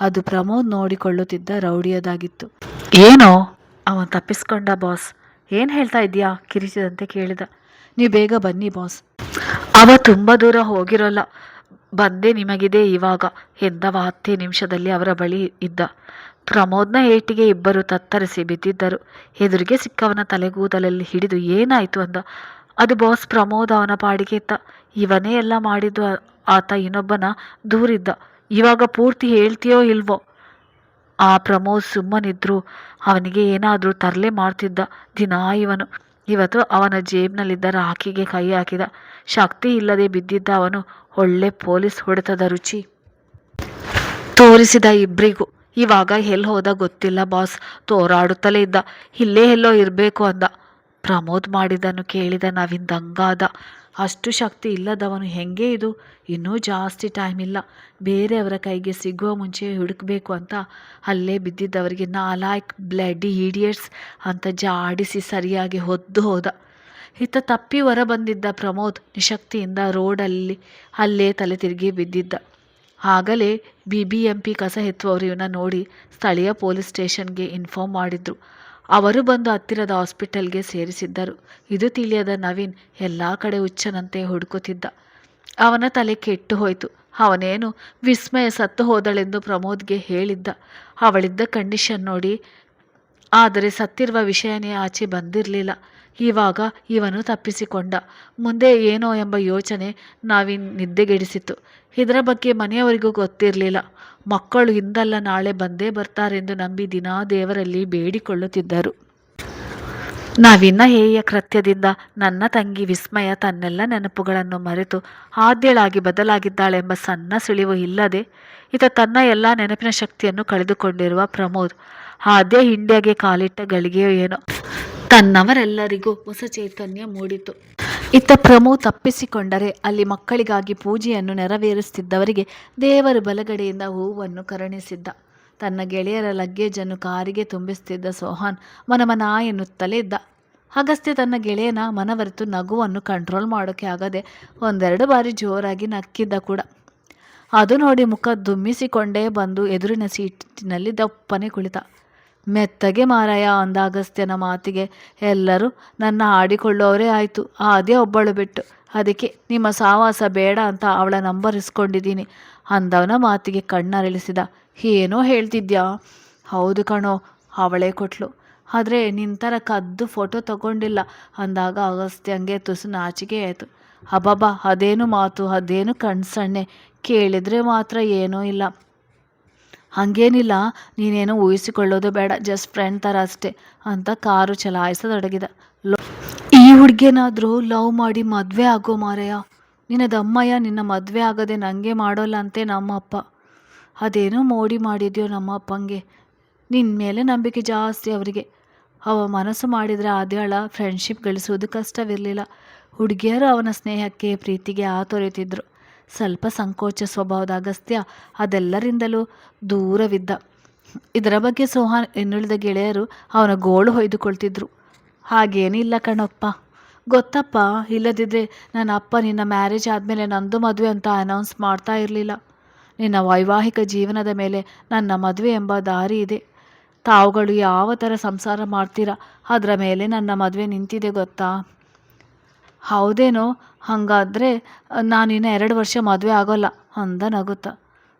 ಅದು ಪ್ರಮೋದ್ ನೋಡಿಕೊಳ್ಳುತ್ತಿದ್ದ ರೌಡಿಯದಾಗಿತ್ತು. ಏನೋ? ಅವ ತಪ್ಪಿಸ್ಕೊಂಡ, ಬಾಸ್. ಏನು ಹೇಳ್ತಾ ಇದ್ದೀಯಾ? ಕಿರಿಚಿದಂತೆ ಕೇಳಿದ. ನೀವು ಬೇಗ ಬನ್ನಿ, ಬಾಸ್. ಅವ ತುಂಬ ದೂರ ಹೋಗಿರೋಲ್ಲ. ಬಂದೇ ನಿಮಗಿದೆ ಇವಾಗ ಎಂದವ ಹತ್ತೇ ನಿಮಿಷದಲ್ಲಿ ಅವರ ಬಳಿ ಇದ್ದ. ಪ್ರಮೋದ್ನ ಏಟಿಗೆ ಇಬ್ಬರು ತತ್ತರಿಸಿ ಬಿದ್ದಿದ್ದರು. ಎದುರಿಗೆ ಸಿಕ್ಕವನ ತಲೆಗೂದಲಲ್ಲಿ ಹಿಡಿದು ಏನಾಯಿತು ಅಂದ. ಅದು ಬಾಸ್ ಪ್ರಮೋದ್ ಅವನ ಪಾಡಿಗೆ ಇತ್ತ ಇವನೇ ಎಲ್ಲ ಮಾಡಿದ್ದು ಆತ ಇನ್ನೊಬ್ಬನ ದೂರಿದ್ದ. ಇವಾಗ ಪೂರ್ತಿ ಹೇಳ್ತೀಯೋ ಇಲ್ವೋ? ಆ ಪ್ರಮೋದ್ ಸುಮ್ಮನಿದ್ರು. ಅವನಿಗೆ ಏನಾದರೂ ತರಲೆ ಮಾಡ್ತಿದ್ದ. ದಿನಾ ಇವನು. ಇವತ್ತು ಅವನ ಜೇಬ್ನಲ್ಲಿದ್ದ ರಾಖಿಗೆ ಕೈ ಹಾಕಿದ. ಶಕ್ತಿ ಇಲ್ಲದೆ ಬಿದ್ದಿದ್ದ ಅವನು. ಒಳ್ಳೆ ಪೊಲೀಸ್ ಹೊಡೆತದ ರುಚಿ. ತೋರಿಸಿದ ಇಬ್ಬರಿಗೂ ಇವಾಗ ಎಲ್ಲಿ ಹೋದ ಗೊತ್ತಿಲ್ಲ ಬಾಸ್ ತೋರಾಡುತ್ತಲೇ ಇದ್ದ. ಇಲ್ಲೇ ಎಲ್ಲೋ ಇರಬೇಕು ಅಂದ. ಪ್ರಮೋದ್ ಮಾಡಿದ್ದನ್ನು ಕೇಳಿದ ನವೀನ್ ದಂಗಾದ, ಅಷ್ಟು ಶಕ್ತಿ ಇಲ್ಲದವನು ಹೆಂಗೆ ಇದು? ಇನ್ನೂ ಜಾಸ್ತಿ ಟೈಮ್ ಇಲ್ಲ. ಬೇರೆಯವರ ಕೈಗೆ ಸಿಗುವ ಮುಂಚೆ ಹುಡುಕಬೇಕು ಅಂತ ಅಲ್ಲೇ ಬಿದ್ದಿದ್ದವರಿಗೆ ನಾಲ್ಕು ಬ್ಲಡಿ ಈಡಿಯಟ್ಸ್ ಅಂತ ಜಾಡಿಸಿ ಸರಿಯಾಗಿ ಹೊದ್ದು ಹೋದ. ಇತ್ತ ತಪ್ಪಿ ಹೊರ ಬಂದಿದ್ದ ಪ್ರಮೋದ್ ನಿಶಕ್ತಿಯಿಂದ ರೋಡಲ್ಲಿ ಅಲ್ಲೇ ತಲೆ ತಿರುಗಿ ಬಿದ್ದಿದ್ದ. ಆಗಲೇ ಬಿ ಬಿ ಎಂ ಪಿ ಕಸ ಎತ್ತುವವರು ಇವನ್ನ ನೋಡಿ ಸ್ಥಳೀಯ ಪೊಲೀಸ್ ಸ್ಟೇಷನ್ಗೆ ಇನ್ಫಾರ್ಮ್ ಮಾಡಿದ್ರು. ಅವರು ಬಂದು ಹತ್ತಿರದ ಹಾಸ್ಪಿಟಲ್ಗೆ ಸೇರಿಸಿದ್ದರು. ಇದು ತಿಳಿಯದ ನವೀನ್ ಎಲ್ಲ ಕಡೆ ಹುಚ್ಚನಂತೆ ಹುಡುಕುತ್ತಿದ್ದ. ಅವನ ತಲೆ ಕೆಟ್ಟು ಹೋಯಿತು. ಅವನೇನು ವಿಸ್ಮಯ ಸತ್ತು ಹೋದಳೆಂದು ಪ್ರಮೋದ್ಗೆ ಹೇಳಿದ್ದ. ಅವಳಿದ್ದ ಕಂಡೀಷನ್ ನೋಡಿ ಆದರೆ ಸತ್ತಿರುವ ವಿಷಯನೇ ಆಚೆ ಬಂದಿರಲಿಲ್ಲ. ಇವಾಗ ಇವನು ತಪ್ಪಿಸಿಕೊಂಡ. ಮುಂದೆ ಏನೋ ಎಂಬ ಯೋಚನೆ ನಾವಿನ್ ನಿದ್ದೆಗೆಡಿಸಿತು ಇದರ ಬಗ್ಗೆ ಮನೆಯವರಿಗೂ ಗೊತ್ತಿರಲಿಲ್ಲ. ಮಕ್ಕಳು ಇಂದಲ್ಲ ನಾಳೆ ಬಂದೇ ಬರ್ತಾರೆಂದು ನಂಬಿ ದಿನಾ ದೇವರಲ್ಲಿ ಬೇಡಿಕೊಳ್ಳುತ್ತಿದ್ದರು. ನವೀನ ಹೇಯ ಕೃತ್ಯದಿಂದ ನನ್ನ ತಂಗಿ ವಿಸ್ಮಯ ತನ್ನೆಲ್ಲ ನೆನಪುಗಳನ್ನು ಮರೆತು ಆದ್ಯಳಾಗಿ ಬದಲಾಗಿದ್ದಾಳೆಂಬ ಸಣ್ಣ ಸುಳಿವು ಇಲ್ಲದೆ ಈತ ತನ್ನ ಎಲ್ಲ ನೆನಪಿನ ಶಕ್ತಿಯನ್ನು ಕಳೆದುಕೊಂಡಿರುವ ಪ್ರಮೋದ್ ಆದ್ಯ ಇಂಡಿಯಾಗೆ ಕಾಲಿಟ್ಟ ಗಳಿಗೆಯೋ ಏನೋ. ತನ್ನವರೆಲ್ಲರಿಗೂ ಹೊಸ ಚೈತನ್ಯ ಮೂಡಿತು. ಇತ್ತ ಪ್ರಮೋದ್ ತಪ್ಪಿಸಿಕೊಂಡರೆ ಅಲ್ಲಿ ಮಕ್ಕಳಿಗಾಗಿ ಪೂಜೆಯನ್ನು ನೆರವೇರಿಸುತ್ತಿದ್ದವರಿಗೆ ದೇವರು ಬಲಗಡೆಯಿಂದ ಹೂವನ್ನು ಕರುಣಿಸಿದ್ದ. ತನ್ನ ಗೆಳೆಯರ ಲಗ್ಗೇಜನ್ನು ಕಾರಿಗೆ ತುಂಬಿಸುತ್ತಿದ್ದ ಸೋಹಾನ್ ಮನಮನ ಎನ್ನುತ್ತಲೇ ಇದ್ದ. ಅಗಸ್ತ್ಯ ತನ್ನ ಗೆಳೆಯನ ಮನವರೆತು ನಗುವನ್ನು ಕಂಟ್ರೋಲ್ ಮಾಡೋಕ್ಕೆ ಆಗದೆ ಒಂದೆರಡು ಬಾರಿ ಜೋರಾಗಿ ನಕ್ಕಿದ್ದ ಕೂಡ. ಅದು ನೋಡಿ ಮುಖ ದುಮ್ಮಿಸಿಕೊಂಡೇ ಬಂದು ಎದುರಿನ ಸೀಟಿನಲ್ಲಿ ದಪ್ಪನೆ ಕುಳಿತ. ಮೆತ್ತಗೆ ಮಾರಾಯ ಅಂದ ಅಗಸ್ತ್ಯನ ಮಾತಿಗೆ. ಎಲ್ಲರೂ ನನ್ನ ಆಡಿಕೊಳ್ಳೋರೇ ಆಯಿತು. ಅದೇ ಒಬ್ಬಳು ಬಿಟ್ಟು. ಅದಕ್ಕೆ ನಿಮ್ಮ ಸಾವಾಸ ಬೇಡ ಅಂತ ಅವಳ ನಂಬರ್ ಇಸ್ಕೊಂಡಿದ್ದೀನಿ ಅಂದವನ ಮಾತಿಗೆ ಕಣ್ಣರಳಿಸಿದ. ಏನೋ ಹೇಳ್ತಿದ್ಯಾ? ಹೌದು ಕಣೋ, ಅವಳೇ ಕೊಟ್ಲು. ಆದರೆ ನಿನ್ನ ಥರ ಕದ್ದು ಫೋಟೋ ತಗೊಂಡಿಲ್ಲ. ಅಂದಾಗ ಅಗಸ್ತ್ಯಂಗೆ ತುಸು ನಾಚಿಕೆ ಆಯಿತು. ಅಬ್ಬಾಬಾ ಅದೇನು ಮಾತು, ಅದೇನು ಕಣ್ಸಣ್ಣೆ? ಕೇಳಿದರೆ ಮಾತ್ರ ಏನೂ ಇಲ್ಲ. ಹಾಗೇನಿಲ್ಲ, ನೀನೇನೋ ಊಹಿಸಿಕೊಳ್ಳೋದು ಬೇಡ ಜಸ್ಟ್ ಫ್ರೆಂಡ್ ಥರ ಅಷ್ಟೇ ಅಂತ ಕಾರು ಚಲಾಯಿಸತೊಡಗಿದ. ಈ ಹುಡುಗೇನಾದರೂ ಲವ್ ಮಾಡಿ ಮದುವೆ ಆಗೋ ಮಾರಯ್ಯ? ನಿನ್ನ ದಮ್ಮಯ್ಯ ನಿನ್ನ ಮದುವೆ ಆಗದೆ ನನಗೆ ಮಾಡೋಲ್ಲ ಅಂತೆ ನಮ್ಮ ಅಪ್ಪ ಅದೇನೋ ಮೋಡಿ ಮಾಡಿದ್ಯೋ ನಮ್ಮ ಅಪ್ಪಂಗೆ ನಿನ್ನ ಮೇಲೆ ನಂಬಿಕೆ ಜಾಸ್ತಿ ಅವರಿಗೆ. ಅವ ಮನಸ್ಸು ಮಾಡಿದರೆ ಆದ್ಯಾಳ ಫ್ರೆಂಡ್ಶಿಪ್ ಗಳಿಸುವುದು ಕಷ್ಟವಿರಲಿಲ್ಲ. ಹುಡುಗಿಯರು ಅವನ ಸ್ನೇಹಕ್ಕೆ, ಪ್ರೀತಿಗೆ ಆತೊರೆತಿದ್ರು ಸ್ವಲ್ಪ ಸಂಕೋಚ ಸ್ವಭಾವದ ಅಗಸ್ತ್ಯ ಅದೆಲ್ಲರಿಂದಲೂ ದೂರವಿದ್ದ. ಇದರ ಬಗ್ಗೆ ಸೋಹಾನ್ ಇನ್ನುಳಿದ ಗೆಳೆಯರು ಅವನ ಗೋಳು ಹೊಯ್ದುಕೊಳ್ತಿದ್ರು. ಹಾಗೇನಿಲ್ಲ ಕಣಪ್ಪ. ಗೊತ್ತಪ್ಪ ಇಲ್ಲದಿದ್ದರೆ ನನ್ನ ಅಪ್ಪ ನಿನ್ನ ಮ್ಯಾರೇಜ್ ಆದಮೇಲೆ ನಂದು ಮದುವೆ ಅಂತ ಅನೌನ್ಸ್ ಮಾಡ್ತಾ ಇರಲಿಲ್ಲ. ನಿನ್ನ ವೈವಾಹಿಕ ಜೀವನದ ಮೇಲೆ ನನ್ನ ಮದುವೆ ಎಂಬ ದಾರಿ ಇದೆ. ತಾವುಗಳು ಯಾವ ಥರ ಸಂಸಾರ ಮಾಡ್ತೀರಾ? ಅದರ ಮೇಲೆ ನನ್ನ ಮದುವೆ ನಿಂತಿದೆ ಗೊತ್ತಾ? ಹೌದೇನೋ? ಹಾಗಾದರೆ ಇನ್ನು ಎರಡು ವರ್ಷ ಮದುವೆ ಆಗೋಲ್ಲ ಅಂದ ನಗುತ್ತ?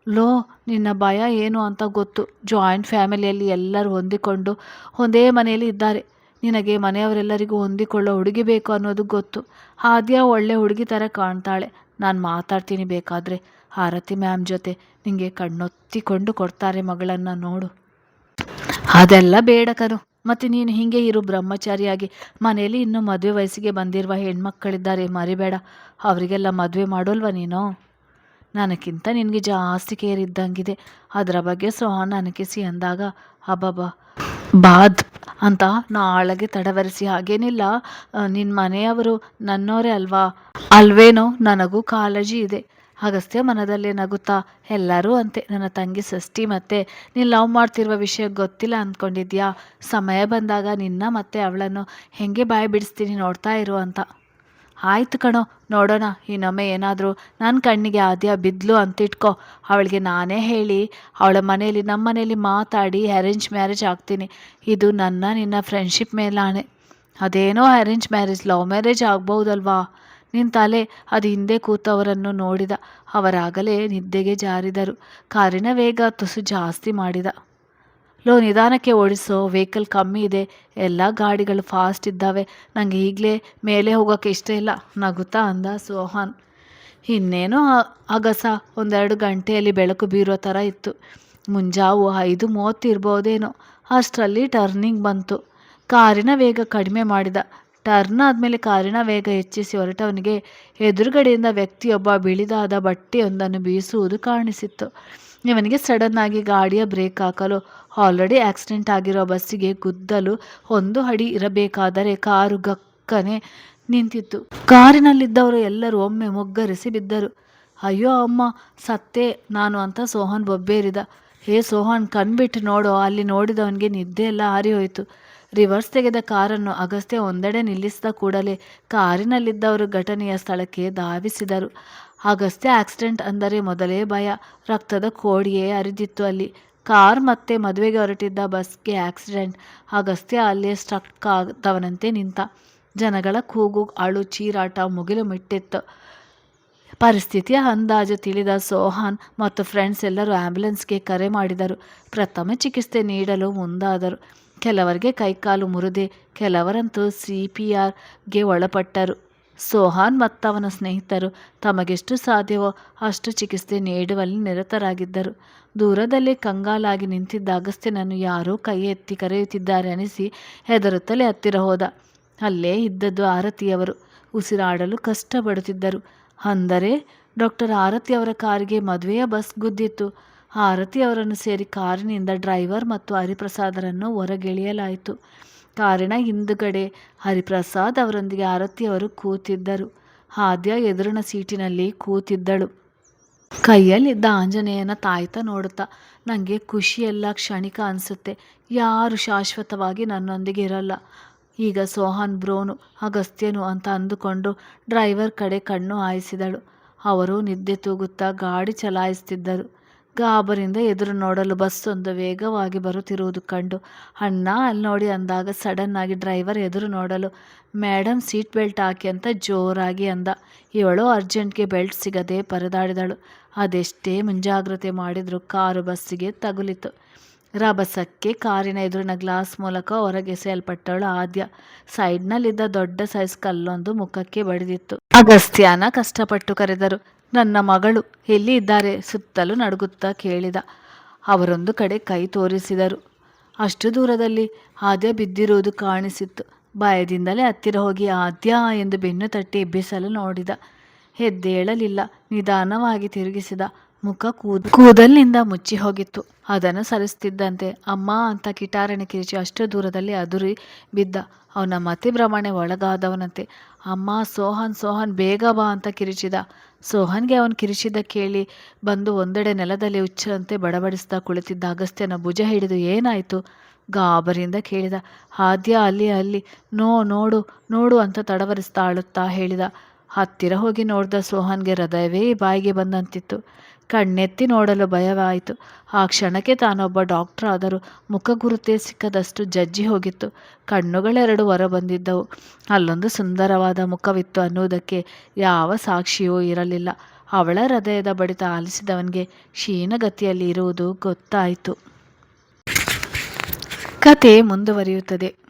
ಲೋ, ನಿನ್ನ ಭಯ ಏನು ಅಂತ ಗೊತ್ತು. ಜಾಯಿಂಟ್ ಫ್ಯಾಮಿಲಿಯಲ್ಲಿ ಎಲ್ಲರೂ ಹೊಂದಿಕೊಂಡು ಒಂದೇ ಮನೆಯಲ್ಲಿ ಇದ್ದಾರೆ. ನಿನಗೆ ಮನೆಯವರೆಲ್ಲರಿಗೂ ಹೊಂದಿಕೊಳ್ಳೋ ಹುಡುಗಿ ಬೇಕು ಅನ್ನೋದು ಗೊತ್ತು. ಆದ್ಯ ಒಳ್ಳೆ ಹುಡುಗಿ ಥರ ಕಾಣ್ತಾಳೆ. ನಾನು ಮಾತಾಡ್ತೀನಿ ಬೇಕಾದರೆ. ಆರತಿ ಮ್ಯಾಮ್ ಜೊತೆ ನಿಂಗೆ ಕಣ್ಣೊತ್ತಿಕೊಂಡು ಕೊಡ್ತಾರೆ ಮಗಳನ್ನು ನೋಡು. ಅದೆಲ್ಲ ಬೇಡ ಕನು ಮತ್ತು ನೀನು ಹೀಗೆ ಇರು ಬ್ರಹ್ಮಚಾರಿಯಾಗಿ. ಮನೆಯಲ್ಲಿ ಇನ್ನೂ ಮದುವೆ ವಯಸ್ಸಿಗೆ ಬಂದಿರುವ ಹೆಣ್ಮಕ್ಕಳಿದ್ದಾರೆ ಮರಿಬೇಡ. ಅವರಿಗೆಲ್ಲ ಮದುವೆ ಮಾಡೋಲ್ವ ನೀನು? ನನಗಿಂತ ನಿನಗೆ ಜಾಸ್ತಿ ಕೇರ್ ಇದ್ದಂಗಿದೆ. ಅದರ ಬಗ್ಗೆ ಸೊ ಅನಕಿಸಿ ಅಂದಾಗ, ಅಬ್ಬಬ್ಬ. ಬಾದ್ ಅಂತ ನಾಳೆಗೆ ತಡವರಿಸಿ, ಹಾಗೇನಿಲ್ಲ ನಿನ್ನ ಮನೆಯವರು ನನ್ನೋರೇ ಅಲ್ವಾ? ಅಲ್ವೇನೋ, ನನಗೂ ಕಾಳಜಿ ಇದೆ. ಅಗಸ್ತ್ಯ ಮನದಲ್ಲೇ ನಗುತ್ತಾ, ಎಲ್ಲರೂ ಅಂತೆ, ನನ್ನ ತಂಗಿ ಷಷ್ಠಿ ಮತ್ತೆ ನೀನು ಲವ್ ಮಾಡ್ತಿರುವ ವಿಷಯ ಗೊತ್ತಿಲ್ಲ ಅಂದ್ಕೊಂಡಿದ್ಯಾ ಸಮಯ ಬಂದಾಗ ನಿನ್ನ ಮತ್ತೆ ಅವಳನ್ನು ಹೆಂಗೆ ಬಾಯಿ ಬಿಡಿಸ್ತೀನಿ ನೋಡ್ತಾ ಇರು ಅಂತ. ಆಯ್ತು ಕಣೋ, ನೋಡೋಣ, ಇನ್ನೊಮ್ಮೆ ಏನಾದರೂ ನನ್ನ ಕಣ್ಣಿಗೆ ಆದ್ಯ ಬಿದ್ಲು ಅಂತಿಟ್ಕೋ. ಅವಳಿಗೆ ನಾನೇ ಹೇಳಿ, ಅವಳ ಮನೆಯಲ್ಲಿ ನಮ್ಮ ಮನೇಲಿ ಮಾತಾಡಿ ಅರೇಂಜ್ ಮ್ಯಾರೇಜ್ ಆಗ್ತೀನಿ. ಇದು ನನ್ನ, ನಿನ್ನ ಫ್ರೆಂಡ್ಶಿಪ್ ಮೇಲಾಣೆ. ಅದೇನೋ ಅರೇಂಜ್ ಮ್ಯಾರೇಜ್ ಲವ್ ಮ್ಯಾರೇಜ್ ಆಗ್ಬೋದಲ್ವಾ ನಿನ್ನ ತಲೆ ಅದು ಹಿಂದೆ ಕೂತವರನ್ನು ನೋಡಿದ. ಅವರಾಗಲೇ ನಿದ್ದೆಗೆ ಜಾರಿದರು. ಕಾರಿನ ವೇಗ ತುಸು ಜಾಸ್ತಿ ಮಾಡಿದ. ಲೋ, ನಿಧಾನಕ್ಕೆ ಓಡಿಸೋ. ವೆಹಿಕಲ್ ಕಮ್ಮಿ ಇದೆ. ಎಲ್ಲ ಗಾಡಿಗಳು ಫಾಸ್ಟ್ ಇದ್ದಾವೆ. ನನಗೆ ಈಗಲೇ ಮೇಲೆ ಹೋಗೋಕ್ಕೆ ಇಷ್ಟ ಇಲ್ಲ. ನಗುತ್ತಾ ಅಂದ ಸೋಹಾನ್. ಇನ್ನೇನೋ ಅಗಸ? ಒಂದೆರಡು ಗಂಟೆಯಲ್ಲಿ ಬೆಳಕು ಬೀರೋ ಥರ ಇತ್ತು. ಮುಂಜಾವು ಐದು ಮೂವತ್ತು ಇರ್ಬೋದೇನೋ. ಅಷ್ಟರಲ್ಲಿ ಟರ್ನಿಂಗ್ ಬಂತು. ಕಾರಿನ ವೇಗ ಕಡಿಮೆ ಮಾಡಿದ. ಟರ್ನ್ ಆದಮೇಲೆ ಕಾರಿನ ವೇಗ ಹೆಚ್ಚಿಸಿ ಹೊರಟವನಿಗೆ ಎದುರುಗಡೆಯಿಂದ ವ್ಯಕ್ತಿಯೊಬ್ಬ ಬಿಳಿದಾದ ಬಟ್ಟೆಯೊಂದನ್ನು ಬೀಸುವುದು ಕಾಣಿಸಿತ್ತು. ಇವನಿಗೆ ಸಡನ್ ಆಗಿ ಗಾಡಿಯ ಬ್ರೇಕ್ ಹಾಕಲು, ಆಲ್ರೆಡಿ ಆಕ್ಸಿಡೆಂಟ್ ಆಗಿರೋ ಬಸ್ಸಿಗೆ ಗುದ್ದಲು ಒಂದು ಅಡಿ ಇರಬೇಕಾದರೆ ಕಾರು ಗಕ್ಕನೆ ನಿಂತಿತ್ತು. ಕಾರಿನಲ್ಲಿದ್ದವರು ಎಲ್ಲರೂ ಒಮ್ಮೆ ಮುಗ್ಗರಿಸಿ ಬಿದ್ದರು. ಅಯ್ಯೋ ಅಮ್ಮ, ಸತ್ತೆ, ನಾನು ಅಂತ ಸೋಹನ್ ಬೊಬ್ಬೇರಿದ. ಹೇ ಸೋಹನ್, ಕಣ್ಬಿಟ್ಟು ನೋಡೋ, ಅಲ್ಲಿ ನೋಡಿದವನಿಗೆ ನಿದ್ದೆ ಎಲ್ಲ ಹಾರಿ ಹೋಯಿತು. ರಿವರ್ಸ್ ತೆಗೆದ ಕಾರನ್ನು ಅಗಸ್ತ್ಯ ಒಂದೆಡೆ ನಿಲ್ಲಿಸಿದ ಕೂಡಲೇ ಕಾರಿನಲ್ಲಿದ್ದವರು ಘಟನೆಯ ಸ್ಥಳಕ್ಕೆ ಧಾವಿಸಿದರು. ಅಗಸ್ತ್ಯ ಆಕ್ಸಿಡೆಂಟ್ ಅಂದರೆ ಮೊದಲೇ ಭಯ. ರಕ್ತದ ಕೋಡಿಯೇ ಅರಿದಿತ್ತು ಅಲ್ಲಿ. ಕಾರ್ ಮತ್ತೆ ಮದುವೆಗೆ ಹೊರಟಿದ್ದ ಬಸ್ಗೆ ಆಕ್ಸಿಡೆಂಟ್. ಅಗಸ್ತ್ಯ ಅಲ್ಲೇ ಸ್ಟ್ರಕ್ ಆಗ್ತವನಂತೆ ನಿಂತ. ಜನಗಳ ಕೂಗು, ಅಳು, ಚೀರಾಟ ಮುಗಿಲು ಮಿಟ್ಟಿತ್ತು. ಪರಿಸ್ಥಿತಿಯ ಅಂದಾಜು ತಿಳಿದ ಸೋಹಾನ್ ಮತ್ತು ಫ್ರೆಂಡ್ಸ್ ಎಲ್ಲರೂ ಆ್ಯಂಬುಲೆನ್ಸ್ಗೆ ಕರೆ ಮಾಡಿದರು. ಪ್ರಥಮ ಚಿಕಿತ್ಸೆ ನೀಡಲು ಮುಂದಾದರು. ಕೆಲವರಿಗೆ ಕೈಕಾಲು ಮುರಿದೆ, ಕೆಲವರಂತೂ ಸಿ ಪಿ ಆರ್ಗೆ ಒಳಪಟ್ಟರು. ಸೋಹಾನ್ ಮತ್ತವನ ಸ್ನೇಹಿತರು ತಮಗೆಷ್ಟು ಸಾಧ್ಯವೋ ಅಷ್ಟು ಚಿಕಿತ್ಸೆ ನೀಡುವಲ್ಲಿ ನಿರತರಾಗಿದ್ದರು. ದೂರದಲ್ಲಿ ಕಂಗಾಲಾಗಿ ನಿಂತಿದ್ದ ಅಗಸ್ತ್ಯನನ್ನು ಯಾರೋ ಕೈ ಎತ್ತಿ ಕರೆಯುತ್ತಿದ್ದಾರೆ ಅನಿಸಿ ಹೆದರುತ್ತಲೇ ಹತ್ತಿರ ಹೋದ. ಅಲ್ಲೇ ಇದ್ದದ್ದು ಆರತಿಯವರು. ಉಸಿರಾಡಲು ಕಷ್ಟಪಡುತ್ತಿದ್ದರು. ಅಂದರೆ ಡಾಕ್ಟರ್ ಆರತಿ ಅವರ ಕಾರಿಗೆ ಮದುವೆಯ ಬಸ್ ಗುದ್ದಿತ್ತು. ಆರತಿ ಅವರನ್ನು ಸೇರಿ ಕಾರಿನಿಂದ ಡ್ರೈವರ್ ಮತ್ತು ಹರಿಪ್ರಸಾದರನ್ನು ಹೊರಗೆಳೆಯಲಾಯಿತು. ಕಾರಿನ ಹಿಂದುಗಡೆ ಹರಿಪ್ರಸಾದ್ ಅವರೊಂದಿಗೆ ಆರತಿ ಅವರು ಕೂತಿದ್ದರು. ಆದ್ಯ ಎದುರಿನ ಸೀಟಿನಲ್ಲಿ ಕೂತಿದ್ದಳು. ಕೈಯಲ್ಲಿದ್ದ ಆಂಜನೇಯನ ತಾಯ್ತ ನೋಡುತ್ತಾ ನನಗೆ ಖುಷಿಯೆಲ್ಲ ಕ್ಷಣಿಕ ಅನಿಸುತ್ತೆ. ಯಾರು ಶಾಶ್ವತವಾಗಿ ನನ್ನೊಂದಿಗೆ ಇರಲ್ಲ. ಈಗ ಸೋಹಾನ್ ಬ್ರೋನು, ಅಗಸ್ತ್ಯನು ಅಂತ ಅಂದುಕೊಂಡು ಡ್ರೈವರ್ ಕಡೆ ಕಣ್ಣು ಹಾಯಿಸಿದಳು. ಅವರು ನಿದ್ದೆ ತೂಗುತ್ತಾ ಗಾಡಿ ಚಲಾಯಿಸುತ್ತಿದ್ದರು ಗಾಬರಿಂದ ಎದುರು ನೋಡಲು ಬಸ್ ಒಂದು ವೇಗವಾಗಿ ಬರುತ್ತಿರುವುದು ಕಂಡು, ಅಣ್ಣ, ಅಲ್ಲಿ ನೋಡಿ ಅಂದಾಗ ಸಡನ್ ಆಗಿ ಡ್ರೈವರ್ ಎದುರು ನೋಡಲು ಮೇಡಮ್ ಸೀಟ್ ಬೆಲ್ಟ್ ಹಾಕಿ ಅಂತ ಜೋರಾಗಿ ಅಂದ. ಇವಳು ಅರ್ಜೆಂಟ್ಗೆ ಬೆಲ್ಟ್ ಸಿಗದೆ ಪರದಾಡಿದಳು. ಅದೆಷ್ಟೇ ಮುಂಜಾಗ್ರತೆ ಮಾಡಿದ್ರು ಕಾರು ಬಸ್ಸಿಗೆ ತಗುಲಿತು. ರಭಸಕ್ಕೆ ಕಾರಿನ ಎದುರಿನ ಗ್ಲಾಸ್ ಮೂಲಕ ಹೊರಗೆಸೆಯಲ್ಪಟ್ಟಳು ಆದ್ಯ. ಸೈಡ್ನಲ್ಲಿದ್ದ ದೊಡ್ಡ ಸೈಜ್ ಕಲ್ಲೊಂದು ಮುಖಕ್ಕೆ ಬಡಿದಿತ್ತು. ಅಗಸ್ತ್ಯನ ಕಷ್ಟಪಟ್ಟು ಕರೆದರು ನನ್ನ ಮಗಳು ಎಲ್ಲಿ ಇದ್ದಾರೆ ಸುತ್ತಲೂ ನಡುಗುತ್ತಾ ಕೇಳಿದ. ಅವರೊಂದು ಕಡೆ ಕೈ ತೋರಿಸಿದರು. ಅಷ್ಟು ದೂರದಲ್ಲಿ ಆದ್ಯ ಬಿದ್ದಿರುವುದು ಕಾಣಿಸಿತ್ತು. ಭಯದಿಂದಲೇ ಹತ್ತಿರ ಹೋಗಿ, ಆದ್ಯ ಎಂದು ಬೆನ್ನು ತಟ್ಟಿ ಎಬ್ಬಿಸಲು ನೋಡಿದ. ಎದ್ದೇಳಲಿಲ್ಲ ನಿಧಾನವಾಗಿ ತಿರುಗಿಸಿದ. ಮುಖ ಕೂದ ಕೂದಲಿನಿಂದ ಮುಚ್ಚಿ ಹೋಗಿತ್ತು. ಅದನ್ನು ಸರಿಸ್ತಿದ್ದಂತೆ ಅಮ್ಮ ಅಂತ ಕಿಟಾರಣೆ ಕಿರಿಚಿ ಅಷ್ಟು ದೂರದಲ್ಲಿ ಅದುರಿ ಬಿದ್ದ. ಅವನ ಮತಿಭ್ರಮಣೆ ಒಳಗಾದವನಂತೆ. ಅಮ್ಮ ಸೋಹನ್ ಸೋಹನ್ ಬೇಗ ಬಾ ಅಂತ ಕಿರಿಚಿದ. ಸೋಹನ್ಗೆ ಅವನು ಕಿರಿಚಿದ ಕೇಳಿ ಬಂದು ಒಂದೆಡೆ ನೆಲದಲ್ಲಿ ಹುಚ್ಚರಂತೆ ಬಡಬಡಿಸ್ತಾ ಕುಳಿತಿದ್ದ ಅಗಸ್ತ್ಯನ ಭುಜ ಹಿಡಿದು ಏನಾಯಿತು? ಗಾಬರಿಯಿಂದ ಕೇಳಿದ. ಆದ್ಯ ಅಲ್ಲಿ ಅಲ್ಲಿ. ನೋ, ನೋಡು ನೋಡು ಅಂತ ತಡವರಿಸ್ತಾ ಆಳುತ್ತಾ ಹೇಳಿದ. ಹತ್ತಿರ ಹೋಗಿ ನೋಡಿದ ಸೋಹನ್ಗೆ ಹೃದಯವೇ ಬಾಯಿಗೆ ಬಂದಂತಿತ್ತು. ಕಣ್ಣೆತ್ತಿ ನೋಡಲು ಭಯವಾಯಿತು. ಆ ಕ್ಷಣಕ್ಕೆ ತಾನೊಬ್ಬ ಡಾಕ್ಟರ್ ಆದರೂ ಮುಖ ಗುರುತೇ ಸಿಕ್ಕದಷ್ಟು ಜಜ್ಜಿ ಹೋಗಿತ್ತು. ಕಣ್ಣುಗಳೆರಡು ಹೊರಬಂದಿದ್ದವು. ಅಲ್ಲೊಂದು ಸುಂದರವಾದ ಮುಖವಿತ್ತು ಅನ್ನುವುದಕ್ಕೆ ಯಾವ ಸಾಕ್ಷಿಯೂ ಇರಲಿಲ್ಲ. ಅವಳ ಹೃದಯದ ಬಡಿತ ಆಲಿಸಿದವನಿಗೆ ಕ್ಷೀಣಗತಿಯಲ್ಲಿ ಇರುವುದು ಗೊತ್ತಾಯಿತು. ಕತೆ ಮುಂದುವರಿಯುತ್ತದೆ.